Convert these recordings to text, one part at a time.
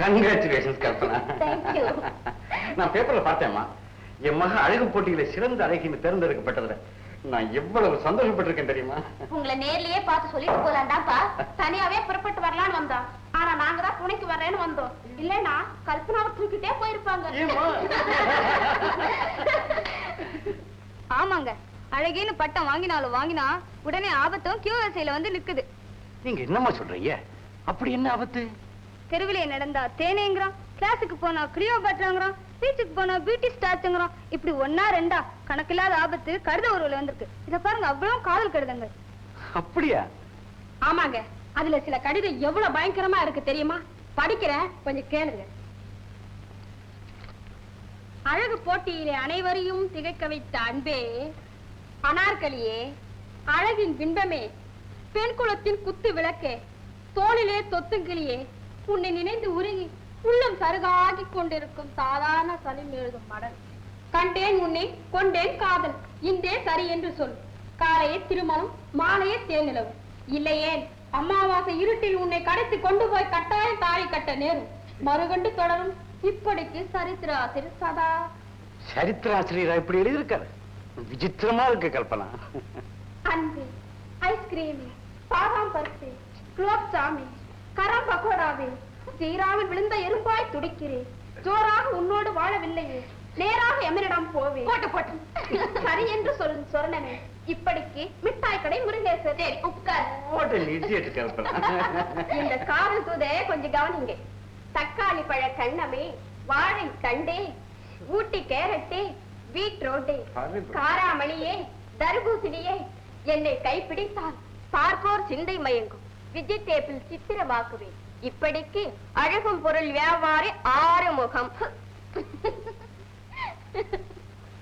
Congratulations Kalpana. நான் பேப்பர்ல பார்த்தேம்மா. என் மக அழகு போட்டியில சிறந்த அழகின்னு தேர்ந்தெடுக்கப்பட்டதுல. நான் எவ்வளவு சந்தோஷப்பட்டிருக்கேன் தெரியுமா? உங்களை நேர்லயே பார்த்து சொல்லிட்டு போலாண்டாப்பா தனியாவே புறப்பட்டு வரலான்னு வந்தோம். ஆனா நாங்க தான் துணைக்கு வர்றேன்னு வந்தோம். இல்லைன்னா கல்பனாவை தூக்கிட்டே போயிருப்பாங்க? ஆமாங்க. அழகின்னு பட்டம் வாங்கினாலும் வாங்கினா உடனே ஆபத்தும் கியூ வரிசையில வந்து நிக்குது. நீங்க என்னம்மா சொல்றீங்க? அப்படி என்ன ஆபத்து? தெருவிலே நடந்தா தேனேங்கிறான் கிளாஸுக்கு போனா கிளியோ பட்டுறாங்கிறான் பீச்சுக்கு போனா பியூட்டி ஸ்டாச்சுங்கிறான் இப்படி ஒன்னா ரெண்டா கணக்கில்லாத ஆபத்து கருத உருவில் வந்திருக்கு. இத பாருங்க அவ்வளவு காதல் கருதங்க அப்படியா? ஆமாங்க. அதுல சில கடிதம் எவ்வளவு பயங்கரமா இருக்கு தெரியுமா? படிக்கிறேன் கொஞ்சம் கேளுங்க. அழகு போட்டியிலே அனைவரையும் திகைக்க வைத்த அன்பே அனார்கலியே அழகின் பின்பமே பெண் குலத்தின் குத்து விளக்கே தோளிலே தொத்துங்கிளியே உன்னை நினைந்து உருகி உள்ளம் சருகாகி கொண்டிருக்கும் சாதாரண சலிம் எழுதும் மடல். கண்டேன் உன்னை கொண்டேன் காதல் இன்றே சரி என்று சொல். காலையே திருமணம் மாலையே தேனிலவு. இல்லையேன் அமாவாசை இருட்டில் உன்னை கடத்தி கொண்டு போய் கட்டாயம் தாலி கட்ட நேரும். மறுகண்டு தொடரும் இப்படிக்கு சரித்திராசிரி சதா. சரித்திராசிரியரா இப்படி எழுதியிருக்காரு? விசித்திரமா இருக்கு கல்பனா. அன்பு ஐஸ்கிரீம் பாதாம் பருப்பு குலோப் ஜாமி கரம் பக்கோடாவே சீராவில் விழுந்த எறும்பாய் துடிக்கிறேன். ஜோராக உன்னோடு வாழவில்லையே நேராக எமனிடம் போவேன் போட்டு போட்டு. சரி என்று சொல் சொரணமே இப்படிக்கு மிட்டாய் கடை முருகேசர் சரி. உட்கார். இந்த காதல் தூதே கொஞ்சம் கவனிங்க. தக்காளி பழ கண்ணமே வாழை தண்டே ஊட்டி கேரட்டே பீட்ரோட்டே. காராமணியே தர்பூசணியே என்னை கைப்பிடித்தால் பார்ப்போர் சிந்தை மயங்கும். விஜிடேபிள் சித்திரமாக்குவேன். இப்படிக்கு அழகும் பொருள் வியாபாரி ஆறுமுகம்.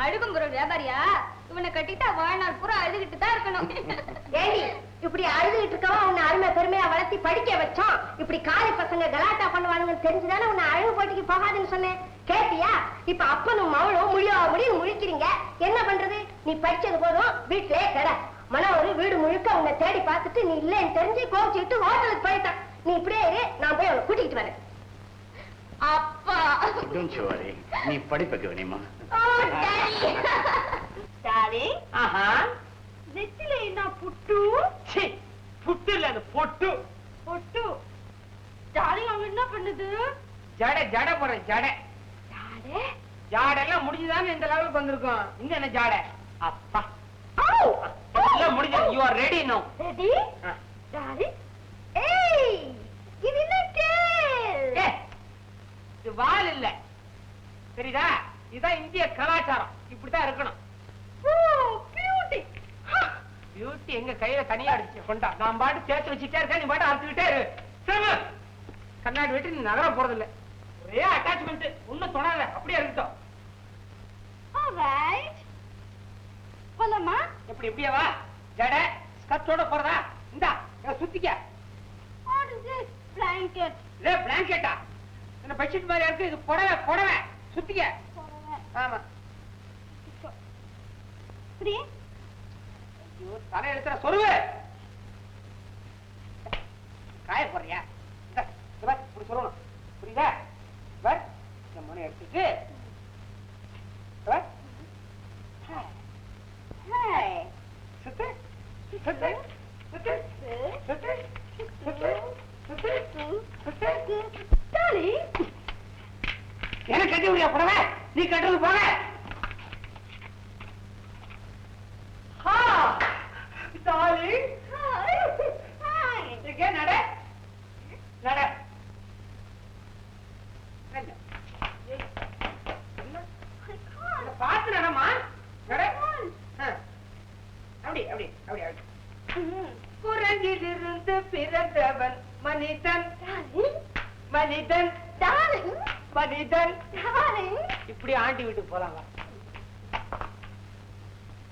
அழுகும் பொருள் வியாபாரியா? இவனை கட்டிட்டா வாழ்நாள் பூரா அழுதுகிட்டு தான் இருக்கணும். ஏண்டி இப்படி அழுதுகிட்டு இருக்கவன் உன்னை அருமை பெருமையா வளர்த்தி படிக்க வச்சோம் இப்படி காலை பசங்க கலாட்டா பண்ணுவானுங்கன்னு தெரிஞ்சுதானே உன்னை அழகு போட்டிக்கு போகாதுன்னு சொன்னேன். கேட்டியா? இப்ப அப்பனும் மவளும் முழியோ முடியும் முழிக்கிறீங்க. என்ன பண்றது? நீ படிச்சது போதும் வீட்டிலே கிட மனோரு வீடு முழுக்க உன்னை தேடி பார்த்துட்டு நீ இல்லைன்னு தெரிஞ்சு கோவிச்சுட்டு ஹோட்டலுக்கு போயிட்டான். நீ இப்படியே இரு நான் போய் அவனை கூட்டிகிட்டு வரேன். அப்பா. Worry. நீ படிப்ப கவனிமா டாடி. ஆஹா. நெத்தில என்ன புட்டு? சி புட்டு இல்ல அது பொட்டு. பொட்டு. டாடி அவன் என்ன பண்ணுது? ஜட ஜட போறேன் ஜட. டாடி ஜாடெல்லாம் முடிஞ்சுதானே இந்த லெவலுக்கு வந்திருக்கோம். இங்க என்ன ஜாட? அப்பா! எல்லாம் முடிஞ்சது you are ready no ready daddy ஏய் இது என்ன tail? இது வால் இல்ல. தெரியுதா? இதான் இந்திய கலாச்சாரம். இப்படித்தான் இருக்கணும். ஓ பியூட்டி பியூட்டி எங்க கையில தனியா அடிச்சு? கொண்டா. நான் பாட்டு சேர்த்து வச்சுட்டே இருக்கேன். நீ பாட்டு அறுத்துக்கிட்டே இரு. சிரம கண்ணாடி விட்டு நீ நகர போறது இல்ல ஒரே அட்டாச்மெண்ட் ஒண்ணும் தொடாத அப்படியே இருக்கட்டும். ஆல்ரைட் போலாமா? எப்படி இப்படியே வா. ஜட ஸ்கர்ட்டோட போறதா? இந்தா சுத்திக்க. Blanket? இதே பிளாங்கெட்டா என்ன பெட்ஷீட் மாதிரி இருக்கு இது புடவை புடவை. சுத்திக்க. ஆமா. ஐயோ, தலை எழுத்துற சொருவு. காய போறியா இந்தா, இங்க பார், இப்படி சொல்லணும். புரியுதா? பார், இந்த மணி எடுத்துட்டு இங்க பார். ஹாய் சுத்து சுத்து சுத்து சுத்து சுத்து சுத்து சுத்து டாடி எனக்கு கட்டி விடியா புடவை நீ கட்டுறது போக ஹா டாலி ஹாய் ஹாய் இங்கே நட நட நட. என்ன? இத பார்த்து நடமா நட ஆ. அப்படி அப்படி அப்படி அப்படி குரங்கிலிருந்து பிறந்தவன் மனிதன். மனிதன். மனிதன். இப்படி ஆண்டி வீட்டுக்கு போலாம்.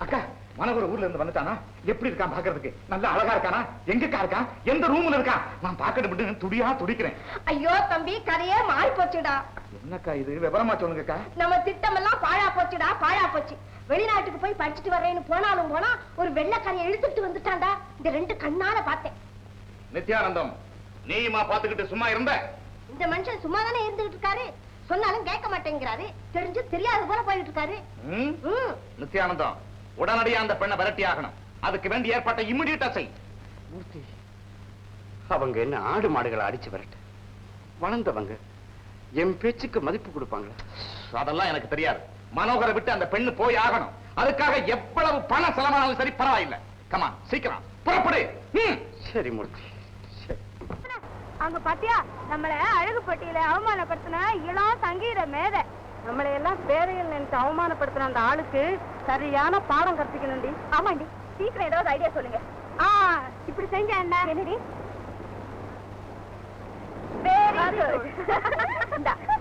அக்கா மனோகர் ஊர்ல இருந்து வந்துட்டானா? எப்படி இருக்கான் பாக்குறதுக்கு? நல்ல அழகா இருக்கானா? எங்கக்கா இருக்கான்? எந்த ரூம்ல இருக்கான் நான் பாக்கணும் துடியா துடிக்கிறேன். ஐயோ தம்பி கதையே மாறி போச்சுடா என்னக்கா இது? விவரமா சொல்லுங்கக்கா. நம்ம திட்டம் எல்லாம் பாழா போச்சுடா பாழா போச்சு வெளிநாட்டுக்கு போய் படிச்சுட்டு வர்றேன்னு போனாலும் போனா ஒரு வெள்ளைக்காரியை இழுத்துட்டு வந்துட்டான்டா. இந்த ரெண்டு கண்ணால பார்த்தேன். நித்யானந்தம் நீயுமா பாத்துக்கிட்டு சும்மா இருந்த? இந்த மனுஷன் சும்மா தானே இருந்துகிட்டு இருக்காரு? சொன்னாலும் கேட்க மாட்டேங்கிறாரு. தெரிஞ்சு தெரியாத போல போயிட்டு இருக்காரு. ம்? ம். நித்யானந்தம் உடனடியா அந்த பெண்ணை விரட்டி ஆகணும். அதுக்கு வேண்டிய ஏற்பாட்டை இம்மிடியட்டா செய். மூர்த்தி அவங்க என்ன ஆடு மாடுகளை அடிச்சு விரட்டு? வளர்ந்தவங்க என் பேச்சுக்கு மதிப்பு கொடுப்பாங்களா? அதெல்லாம் எனக்கு தெரியாது. மனோகரை விட்டு அந்த பெண்ணு போய் ஆகணும். அதுக்காக எவ்வளவு பணம் செலவானாலும் சரி பரவாயில்லை. கமான் சீக்கிரம். புறப்படு. ம். சரி மூர்த்தி. சரி. அங்க பாத்தியா? நம்மள அழகு பட்டியல அவமானப்படுத்தின இளம் சங்கீத மேதை. நம்மளை எல்லாம் பேரையில் நினைச்சு அவமானப்படுத்தின அந்த ஆளுக்கு சரியான பாடம் கற்பிக்கணும்டி. ஆமாண்டி சீக்கிரம் ஏதாவது ஐடியா சொல்லுங்க. ஆ இப்படி செஞ்ச என்ன? என்னடி?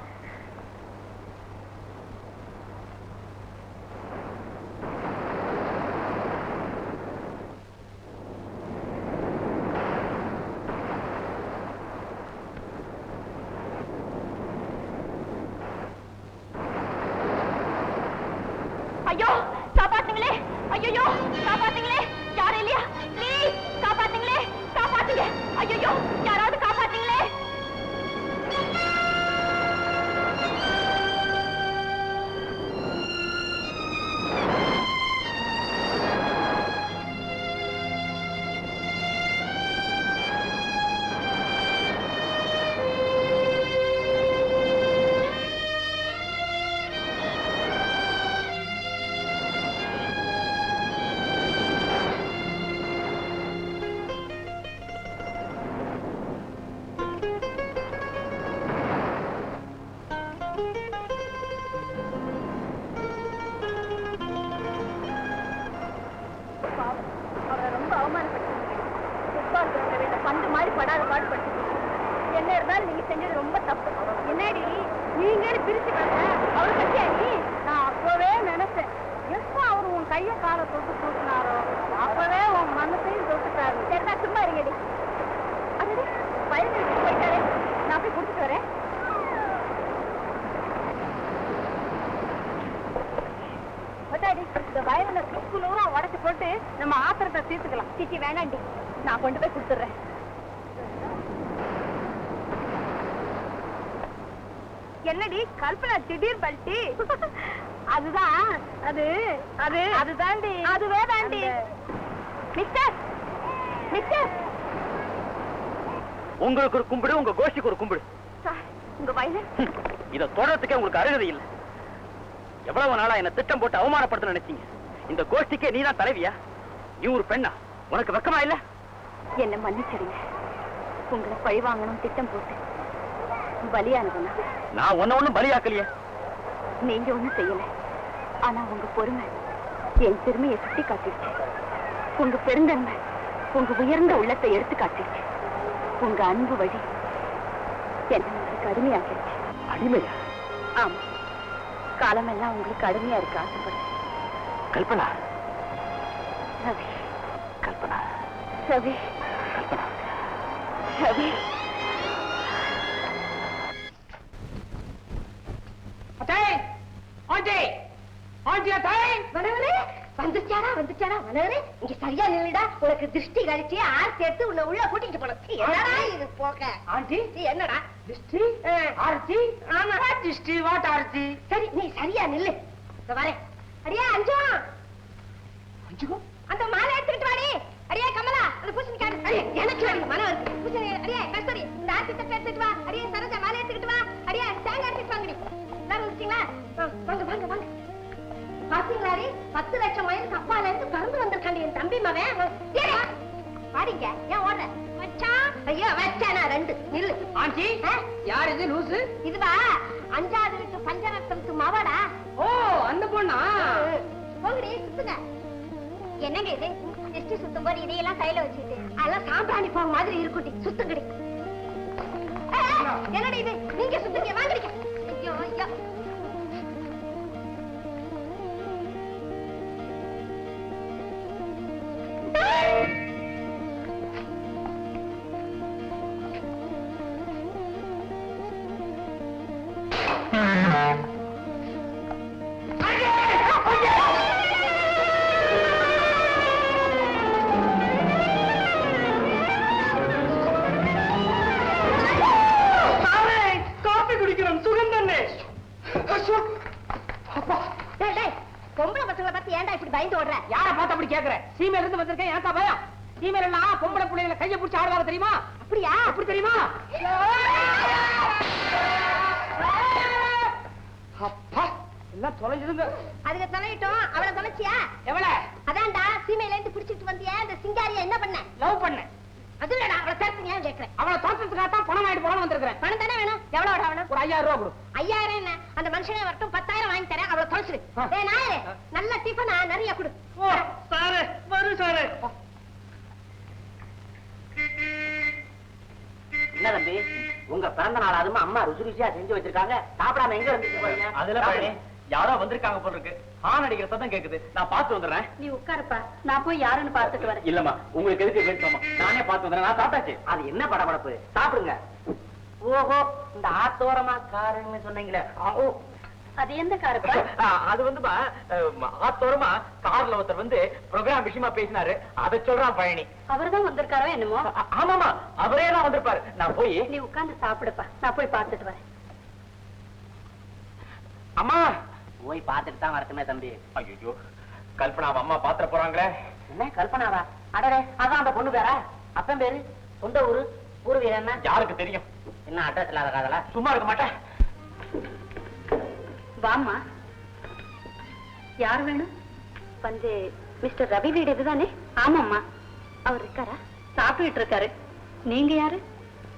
அவரை ரொம்ப அவமானப்படுத்திருக்கீங்க ஃபுட்பால் கிரவுண்ட்ல வேண்ட பந்து மாதிரி படாத பாடுபடுத்திருக்கீங்க என்ன இருந்தாலும் நீங்க செஞ்சது ரொம்ப தப்பு. என்னடி நீங்க பிரிச்சு கட்ட அவரை பத்தியா நீ நான் அப்பவே நினைச்சேன். எப்ப அவர் உன் கைய காலை தொட்டு தூக்குனாரோ அப்பவே உன் மனசையும் தொட்டுட்டாரு. சரிதான் சும்மா இருங்கடி. அது வயது எடுத்துட்டு நான் போய் கொடுத்துட்டு வரேன். நம்ம ஆத்திரத்தை தீர்த்துக்கலாம். சிச்சி வேணாண்டி. நான் கொண்டு போய் கொடுத்துட்றேன். என்னடி? கல்பனா திடீர் பல்ட்டி. அதுதான். அது அது. அதுதாண்டி அதுவே தாண்டி மிஸ்டர் மிஸ்டர் உங்களுக்கு ஒரு கும்பிடு உங்க கோஷ்டிக்கு ஒரு கும்பிடு. சார் உங்க வயலு? இத தொடரத்துக்கே உங்களுக்கு அருகதை இல்லை. எவ்வளவு நாளா என்ன திட்டம் போட்டு அவமானப்படுத்த நினைச்சீங்க? இந்த கோஷ்டிக்கே நீதான் தலைவியா? நீ ஒரு பெண்ணா? உனக்கு வெக்கமா இல்ல? என்ன மன்னிச்சிடுங்க. உங்களை பழி வாங்கணும் திட்டம் போட்டு. பலியானதுனா? நான் ஒன்ன ஒண்ணும் பலியாக்கலையே. நீங்க ஒண்ணும் செய்யல. ஆனா உங்க பொறுமை என் பெருமையை சுட்டி காட்டிடுச்சு உங்க பெருந்தன்மை உங்க உயர்ந்த உள்ளத்தை எடுத்து காட்டிடுச்சு உங்க அன்பு வழி என்ன உங்களுக்கு அடிமையாக்கிடுச்சு. அடிமையா? ஆமா. காலமெல்லாம் உங்களுக்கு அடிமையா இருக்க ஆசைப்படுறேன். கல்பனா. ரவி. கல்பனா. ரவி. கல்பனா. ரவி. உனக்கு திருஷ்டி கழிச்சு ஆர்த்தி எடுத்து உன்னை உள்ள கூட்டிட்டு போனோம் சீ, என்னடா இது போக்க ஆண்டி. என்னடா? திருஷ்டி. ஆர்த்தி? ஆமா. திருஷ்டி வாட் ஆர்த்தி? சரி நீ சரியா நில்லு. வரேன். அடியா அஞ்சு. அஞ்சுகோ அந்த மாலை எடுத்துக்கிட்டு வாடி. அடியே கமலா அந்த பூசணி காடு அடியே எனக்கு வேணும். மனம் இருக்கு பூசணி அடியே கஸ்தூரி இந்த ஆர்த்தி தட்டை எடுத்துட்டு வா. அடியே சரோஜா மாலை எடுத்துக்கிட்டு வா. அடியே தேங்காய் எடுத்துட்டு வாங்கடி. எல்லாரும் வந்துட்டீங்களா வாங்க வாங்க வாங்க. பாத்தீங்களாடி பத்து லட்சம் மைலுக்கு அப்பால இருந்து பறந்து வந்திருக்காண்டி என் தம்பி மவன். வாடிங்க. ஏன் ஓடுற? வச்சான் ஐயோ வச்சானா ரெண்டு. நில்லு. ஆண்டி? யார் இது? லூசு? இதுவா? அஞ்சாவது பஞ்சரத்தனுக்கு மவடா? ஓ அந்த பொண்ணா? போங்கடி சுத்துங்க. என்னங்க இது? திருஷ்டி சுத்தும் போது இதையெல்லாம் கையில வச்சுட்டு அதெல்லாம் சாம்பிராணி போக மாதிரி இருக்குட்டி. சுத்துங்கடி. என்னடி இது? நீங்க சுத்துங்க வாங்கடிங்க. ஐயோ ஐயோ. பொம்பளை பசங்களை பார்த்து ஏன்டா இப்படி பயந்து ஓடுற? யார பார்த்து அப்படி கேக்குற? சீமையில இருந்து வந்திருக்கேன் பயம்? சீமையில எல்லாம் பொம்பளை பிள்ளைகளை கையை பிடிச்சி ஆடுவாங்க தெரியுமா? அப்படியா? அப்படி தெரியுமா? அப்பா எல்லாம் தொலைஞ்சிருங்க. அதுக்கு தொலையிட்டோம் அவளை தொலைச்சியா? எவ்வளவு அதான்டா சீமையில இருந்து பிடிச்சிட்டு வந்தியா? அந்த சிங்காரியா என்ன பண்ண? லவ் பண்ணேன் அது இல்லடா அவளை சேர்த்து ஏன் கேக்குறேன் அவளை தோற்றத்துக்காக தான் பணம் வாங்கிட்டு போகணும் வந்திருக்கிறேன். பணம் தானே வேணும்? எவ்வளவு வேணும் ஒரு ஐயாயிரம் ரூபா கொடு. ஐயாயிரம் என்ன? அந்த மனுஷனே வரட்டும் பத்தாயிரம் வாங்கி தரேன் அவளை நாயரே நல்ல டிஃபனா நிறைய கொடு. ஓ சாரு வரும் சாரு. என்ன தம்பி? உங்க பிறந்த நாள் அதுமா அம்மா ருசி ருசியா செஞ்சு வச்சிருக்காங்க. சாப்பிடாம எங்க இருந்துச்சு போறீங்க அதுல யாரோ வந்திருக்காங்க போல இருக்கு. ஹார்ன் அடிக்கிற சத்தம் கேக்குது. நான் பார்த்து வந்துடுறேன். நீ உட்காருப்பா. நான் போய் யாருன்னு பார்த்துட்டு வரேன். இல்லம்மா உங்களுக்கு எதுக்கு வேணுமா நானே பார்த்து வந்துடுறேன். நான் சாப்பிட்டாச்சு. அது என்ன படபடப்பு? சாப்பிடுங்க. ஓஹோ இந்த ஆத்தோரமா காருன்னு சொன்னீங்களே. ஓ அது எந்த காருப்பா? அது வந்துமா ஆத்தோரமா கார்ல ஒருத்தர் வந்து ப்ரோக்ராம் விஷயமா பேசினாரு. அதை சொல்றான் பழனி. அவர்தான் வந்திருக்காரோ என்னமோ? ஆமாமா அவரே தான் வந்திருப்பாரு. நான் போய் நீ உட்கார்ந்து சாப்பிடுப்பா. நான் போய் பார்த்துட்டு வரேன். அம்மா! போய் பார்த்துட்டு தான் வரட்டுமே தம்பி. ஐயோ கல்பனா அம்மா பாத்திர போறாங்களே? என்ன கல்பனாவா? அடடே அதான் அந்த பொண்ணு பேரா? அப்பன் பேரு? சொந்த ஊரு? பூர்வீகம் என்ன? யாருக்கு தெரியும்? என்ன அட்ரஸ் இல்லாத காதலா? சும்மா இருக்க மாட்டேன். வாம்மா. யார் வேணும்? வந்து மிஸ்டர் ரவி வீடு இதுதானே? ஆமாம்மா. அவர் இருக்காரா? சாப்பிட்டுட்டு இருக்காரு. நீங்க யாரு?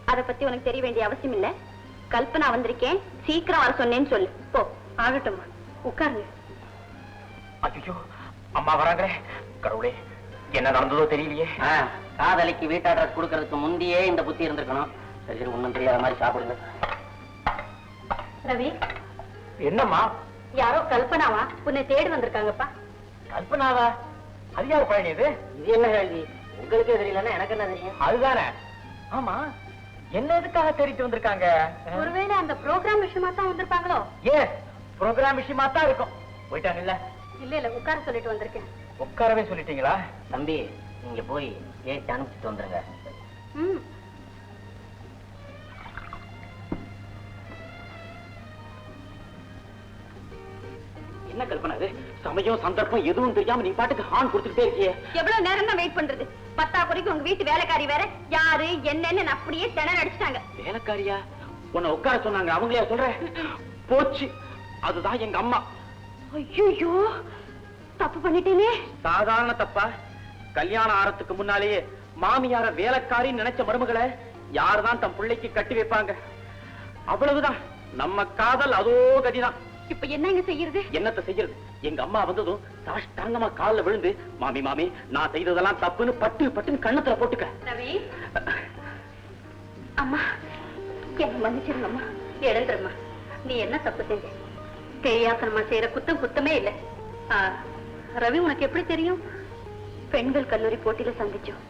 அத பத்தி உனக்கு தெரிய வேண்டிய அவசியம் இல்ல. கல்பனா வந்திருக்கேன். சீக்கிரம் வர சொன்னேன்னு சொல்லு. போ ஆகட்டும்மா. உட்காருங்க. ஐயோ அம்மா வராங்களே. கடவுளே என்ன நடந்ததோ தெரியலையே. காதலிக்கு வீட்டு அட்ரஸ் கொடுக்கறதுக்கு முந்தையே இந்த புத்தி இருந்திருக்கணும். சரி சரி ஒண்ணும் தெரியாத மாதிரி சாப்பிடுங்க. ரவி என்னம்மா? யாரோ கல்பனாவா? உன்னை தேடி வந்திருக்காங்கப்பா. கல்பனாவா? அது யார் பழனி இது? இது என்ன கேள்வி? உங்களுக்கே தெரியலன்னா எனக்கு என்ன தெரியும்? அதுதானே. ஆமா. என்ன எதுக்காக தேடிட்டு வந்திருக்காங்க? ஒருவேளை அந்த ப்ரோக்ராம் விஷயமா தான் வந்திருப்பாங்களோ? ஏ ப்ரோக்ராம் விஷயமா தான் இருக்கும். போயிட்டாங்கல்ல இல்ல? இல்ல உட்கார சொல்லிட்டு வந்திருக்கேன். உட்காரவே சொல்லிட்டீங்களா? தம்பி நீங்க போய் ஏற்றி அனுப்பிச்சிட்டு வந்துருங்க. ம். என்ன கல்பனா இது? சமயம் சந்தர்ப்பம் எதுவும் தெரியாம நீ பாட்டுக்கு ஹார்ன் கொடுத்துக்கிட்டே இருக்கியே. எவ்வளவு நேரம் தான் வெயிட் பண்றது? பத்தா குறைக்கு உங்க வீட்டு வேலைக்காரி வேற யாரு என்னன்னு அப்படியே திணற அடிச்சிட்டாங்க. வேலைக்காரியா? உன்னை உட்கார சொன்னாங்க அவங்களே சொல்றேன். போச்சு. அதுதான் எங்க அம்மா. ஐயோ தப்பு பண்ணிட்டேனே. சாதாரண தப்பா? கல்யாணம் ஆறதுக்கு முன்னாலேயே மாமியார வேலைக்காரின்னு நினைச்ச மருமகளை யாருதான் தன் பிள்ளைக்கு கட்டி வைப்பாங்க? அவ்வளவுதான். நம்ம காதல் அதோ கதிதான். இப்ப என்னங்க செய்யறது? என்னத்த செய்யறது? எங்க அம்மா வந்ததும் சாஷ்டாங்கமா கால்ல விழுந்து மாமி மாமி நான் செய்ததெல்லாம் தப்புன்னு பட்டு பட்டுன்னு கண்ணத்துல போட்டுக்க. அம்மா என்ன மன்னிச்சிருங்கம்மா. எழுந்துருமா நீ என்ன தப்பு செஞ்ச? தெரியாசனமா செய்யற குத்தம் குத்தமே இல்ல. ரவி உனக்கு எப்படி தெரியும்? பெண்கள் கல்லூரி போட்டியில சந்திச்சோம்.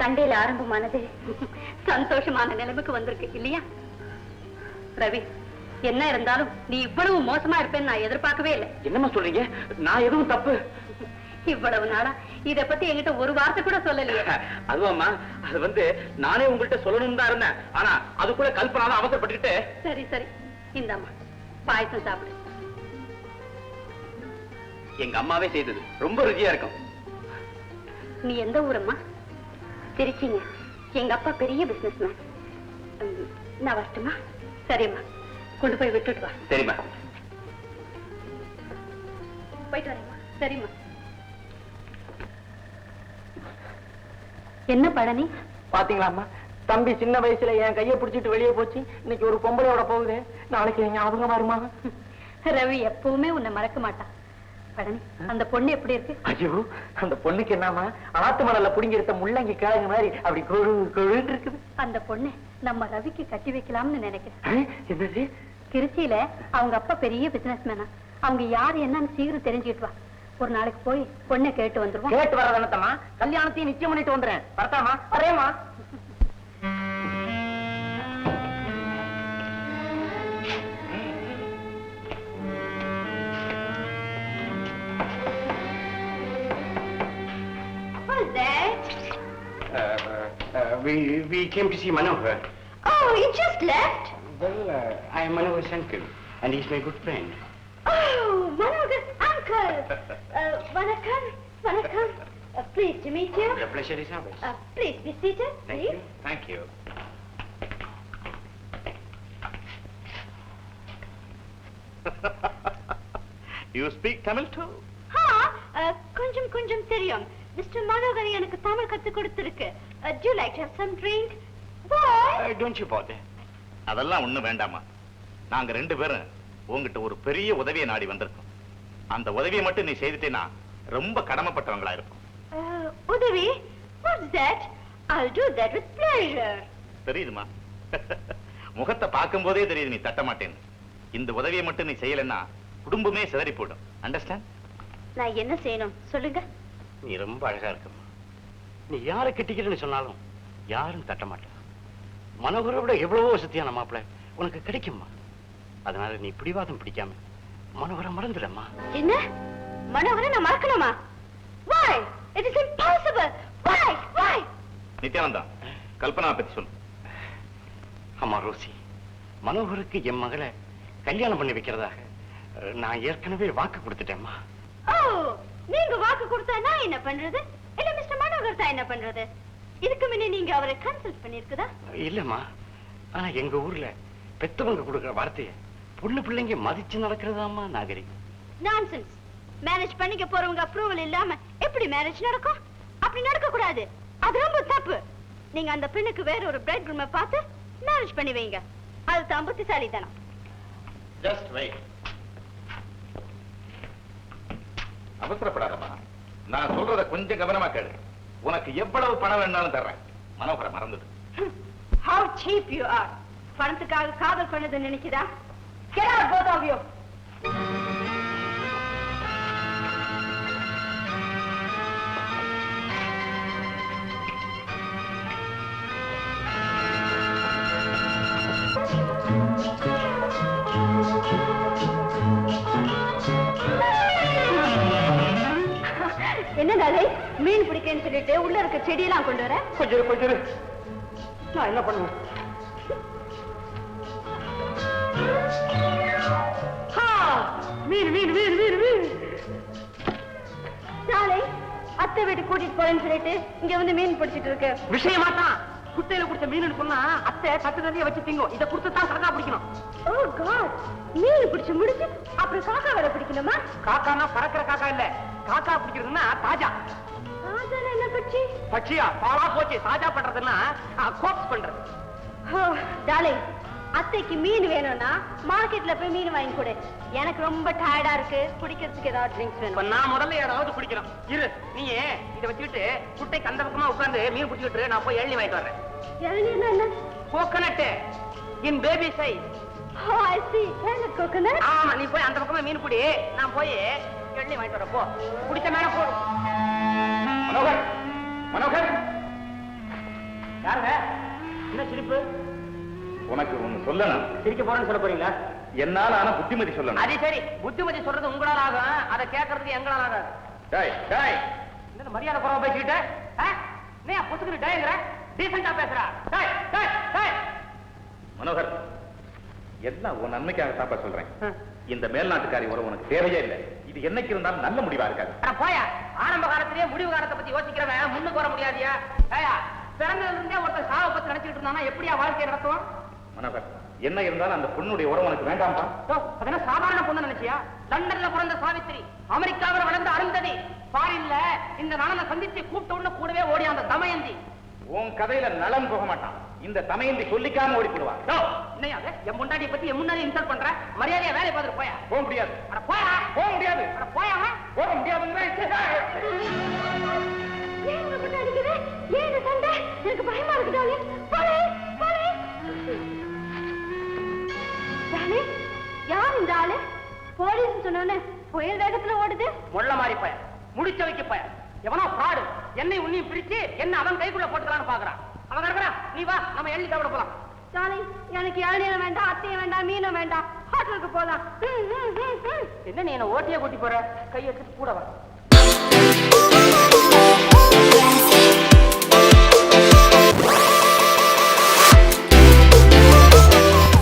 சண்டையில ஆரம்பமானது சந்தோஷமான நிலைமைக்கு வந்திருக்கு இல்லையா? ரவி என்ன இருந்தாலும் நீ இவ்வளவு மோசமா இருப்பேன்னு நான் எதிர்பார்க்கவே இல்லை. என்னம்மா சொல்றீங்க? நான் எதுவும் தப்பு? இவ்வளவு நாளா இத பத்தி என்கிட்ட ஒரு வார்த்தை கூட சொல்லலையே. அதுவாம்மா அது வந்து நானே உங்கள்கிட்ட சொல்லணும்னு தான் இருந்தேன். ஆனா அதுக்குள்ள கல்பனா தான் அவசரப்பட்டுக்கிட்டு சரி சரி. இந்தாம்மா. பாயசம் சாப்பிடு. எங்க அம்மாவே செய்தது. ரொம்ப ருசியா இருக்கும். நீ எந்த ஊரம்மா? திருச்சிங்க எங்க அப்பா பெரிய பிசினஸ் மேன் நான் வரட்டுமா? சரிம்மா. கொண்டு போய் விட்டுட்டு வா. சரிம்மா. போயிட்டு வரேம்மா. சரிம்மா. என்ன பழனி? பாத்தீங்களா அம்மா தம்பி சின்ன வயசுல என் கையை பிடிச்சிட்டு வெளியே போச்சு. இன்னைக்கு ஒரு பொம்பளையோட போகுது. நாளைக்கு என் ஞாபகம் வருமா ரவி எப்பவுமே உன்னை மறக்க மாட்டான். அந்த பொண்ணு எப்படி இருக்கு? ஐயோ அந்த பொண்ணுக்கு என்னமா ஆத்து மணல்ல புடிங்கி எடுத்த முள்ளங்கி கிழங்கு மாதிரி அப்படி கொழு கொழுன்னு இருக்குது. அந்த பொண்ணு நம்ம ரவிக்கு கட்டி வைக்கலாம்னு நினைக்கிறேன். திருச்சியில அவங்க அப்பா பெரிய பிசினஸ் மேனா அவங்க யார் என்னன்னு சீக்கிரம் தெரிஞ்சுக்கிட்டு வா. ஒரு நாளைக்கு போய் பொண்ணை கேட்டு வந்துருவோம். கேட்டு வர கல்யாணத்தையும் நிச்சயம் பண்ணிட்டு வந்துறேன் வரட்டாமா வரேம்மா. we, we came to see Manohar. Oh, you just left? Well, uh, I am Manohar's uncle. and he's my good friend. Oh, Manogar, uncle. Uh, வணக்கம், வணக்கம். Uh, pleased to meet you. The pleasure is ours. Uh, please be seated, Thank please. you. Thank you. you speak Tamil too? Ah, uh, கொஞ்சம் கொஞ்சம் தெரியும் mister Manohar எனக்கு தமிழ் கத்து கொடுத்திருக்கு Do you like to have some drink? Why? Uh, don't you bother. அதெல்லாம் ஒண்ணும் வேண்டாமா நாங்க ரெண்டு பேரும் உங்ககிட்ட ஒரு பெரிய உதவியை நாடி வந்திருக்கோம் அந்த உதவியை மட்டும் நீ செய்துட்டேன்னா ரொம்ப கடமைப்பட்டவங்களா இருக்கும் Uh, உதவி? What's that? I'll do that with pleasure. தெரியுதுமா முகத்தை பார்க்கும் போதே தெரியுது நீ தட்ட மாட்டேன்னு இந்த உதவியை மட்டும் நீ செய்யலைன்னா குடும்பமே சிதறி போயிடும் அண்டர்ஸ்டாண்ட் நான் என்ன செய்யணும் சொல்லுங்க நீ ரொம்ப அழகா இருக்கம்மா நீ யாரை கட்டிக்கிறேன்னு சொன்னாலும் யாரும் தட்ட மாட்டா மனோகரை விட எவ்வளவோ சத்தியான மாப்பிள்ளை உனக்கு கிடைக்கும்மா அதனால நீ பிடிவாதம் பிடிக்காம மனோகரை மறந்துடம்மா என்ன மனோகரை நான் மறக்கணுமா Why? It is impossible. Why? Why? Nithyananda Kalpana பத்தி சொல்லு அம்மா ரோசி மனோகருக்கு என் மகளை கல்யாணம் பண்ணி வைக்கிறதாக நான் ஏற்கனவே வாக்கு கொடுத்துட்டேம்மா Oh, நீங்க வாக்கு கொடுத்தா நான் என்ன பண்றது தான் என்ன பண்றது? இதுக்கு முன்ன நீங்க அவரை கன்சல்ட் பண்ணிருக்குதா இல்லம்மா. ஆனா எங்க ஊர்ல பெத்தவங்க கொடுக்குற வார்த்தைய பொண்ணு பிள்ளைங்க மதிச்சு நடக்கிறதாம்மா நாகரிகம் நான்சென்ஸ் மேரேஜ் பண்ணிக்க போறவங்க அப்ரூவல் இல்லாம எப்படி மேரேஜ் நடக்கும்? அப்படி நடக்க கூடாது அது ரொம்ப தப்பு. நீங்க அந்த பெண்ணுக்கு வேற ஒரு பிரைட் குரூமை பார்த்து மேரேஜ் பண்ணி வைங்க. அது தான் புத்திசாலித்தனம். ஜஸ்ட் வெயிட் அவசரப்படாதம்மா. நான் சொல்றத கொஞ்சம் கவனமா கேளு. உனக்கு எவ்வளவு பணம் வேணாலும் தர்றேன் மனோகரை மறந்தது How cheap you are! பணத்துக்காக காதல் பண்ணது நினைக்கிறா Get out, both of you. மீன் பிடிக்கன்னு சொல்லிட்டு உள்ள இருக்க செடியெல்லாம் கொண்டு வர? கொஞ்சம் கொஞ்சம். நான் என்ன பண்ணுவேன்? மீன் மீன் மீன் மீன் மீன். நாளை அத்தை வீட்டு கூட்டிட்டு போறேன்னு சொல்லிட்டு இங்க வந்து மீன் பிடிச்சிட்டு இருக்கு. விஷயமா தான் குட்டையில குடிச்ச மீன் சொன்னா அத்தை தட்டு தண்ணிய வச்சு திங்கும். இதை கொடுத்து தான் காக்கா பிடிக்கணும். ஓ காட் மீன் பிடிச்சு முடிச்சு அப்புறம் காக்கா வர பிடிக்கணுமா? காக்கானா பறக்கிற காக்கா இல்ல. காக்கா பிடிக்கிறதுன்னா தாஜா. பற்றி பட்சியா? பாலா போச்சு. தாஜா பண்றதுன்னா கோப்ஸ் பண்றது. ஓ டார்லிங் அத்தைக்கு மீன் வேணும்னா மார்க்கெட்ல போய் மீன் வாங்கி கொடு. எனக்கு ரொம்ப டயர்டா இருக்கு. குடிக்கிறதுக்கு ஏதாவது ட்ரிங்க்ஸ் வேணும். நான் முதல்ல ஏதாவது குடிக்கணும். இரு நீ இதை வச்சுக்கிட்டு குட்டைக்கு அந்த பக்கமா உட்கார்ந்து மீன் பிடிச்சிட்டு நான் போய் எள்ளி வாங்கிட்டு வர்றேன். இளநீர்னா என்ன? Coconut in baby size oh I see carrot coconut ஆமா நீ போய் அந்த பக்கமா மீன் குடி நான் போய் எள்ளி வாங்கிட்டு வரேன். போ. குடிச்ச மேல போ மனோகர் மனோகர்! யாருங்க? என்ன சிரிப்பு? உனக்கு ஒண்ணு சொல்லணும். சிரிக்க போறேன்னு சொல்ல போறீங்களா? என்னால ஆனா புத்திமதி சொல்லணும். அது சரி. புத்திமதி சொல்றது உங்களால ஆகும். அதை கேட்கறதுக்கு எங்களால ஆகாது. டேய் டேய். என்ன மரியாதை குறவா பேசிக்கிட்டு? நீ டேங்கிற டீசெண்டா பேசுறா. டேய் டேய் டேய். மனோகர் எல்லாம் உன் நன்மைக்காகத்தான்ப்பா சொல்றேன். ஆ. இந்த மேல்நாட்டுக்காரி உறவு உனக்கு தேவையே இல்லை. இது என்னைக்கு இருந்தாலும் நல்ல முடிவா இருக்காது. போயா. ஆரம்ப காலத்திலேயே முடிவு காலத்தை பத்தி யோசிக்கிறவன் முன்னுக்கு வர முடியாதியா? ஏயா பிறந்ததுல இருந்தே ஒருத்தர் சாவை பத்தி நினைச்சிட்டு இருந்தானா எப்படியா வாழ்க்கையை நடத்துவான்? மனோகர் என்ன இருந்தாலும் அந்த பொண்ணுடைய உறவு உனக்கு வேண்டாம்பா ஓ, அது என்ன சாதாரண பொண்ணு நினைச்சியா? லண்டன்ல பிறந்த சாவித்திரி அமெரிக்காவில் வளர்ந்த அருந்ததி ஃபாரின்ல இந்த நலனை சந்திச்சு கூப்பிட்ட உடனே கூடவே ஓடி அந்த தமயந்தி. உன் கதையில நலம் போக மாட்டான். இந்த தமையந்தி சொல்லிக்காம ஓடி போடுவான். அது? என் முன்னாடியை பத்தி என் முன்னாடி இன்சல்ட் பண்ற? மரியாதையா வேலையை பார்த்துட்டு போயா? போக முடியாது. அட போயா? போக முடியாது. அட போயா? போக முடியாதுங்கிற எனக்கு பயமா இருக்கு போலே போலே. டார்லிங் யார் இந்த ஆளு? போலீஸ் சொன்னோன்னு புயல் வேகத்துல ஓடுது. முள்ள மாதிரி பய. முடிச்ச வைக்க பய. எவனோ ஃப்ராடு என்னை உன்னையும் பிரிச்சு என்ன அவன் கைக்குள்ள போட்டுக்கலாம்னு பாக்குறான். அவன் கிடக்குறான். நீ வா நம்ம எள்ளி சாப்பிட போலாம். ஜானி எனக்கு இளநீரும் வேண்டாம் அத்தையும் வேண்டாம் மீனும் வேண்டாம். ஹோட்டலுக்கு போலாம். என்ன நீ என்ன ஓட்டியே கூட்டி போற? கையை எடுத்து கூட வா.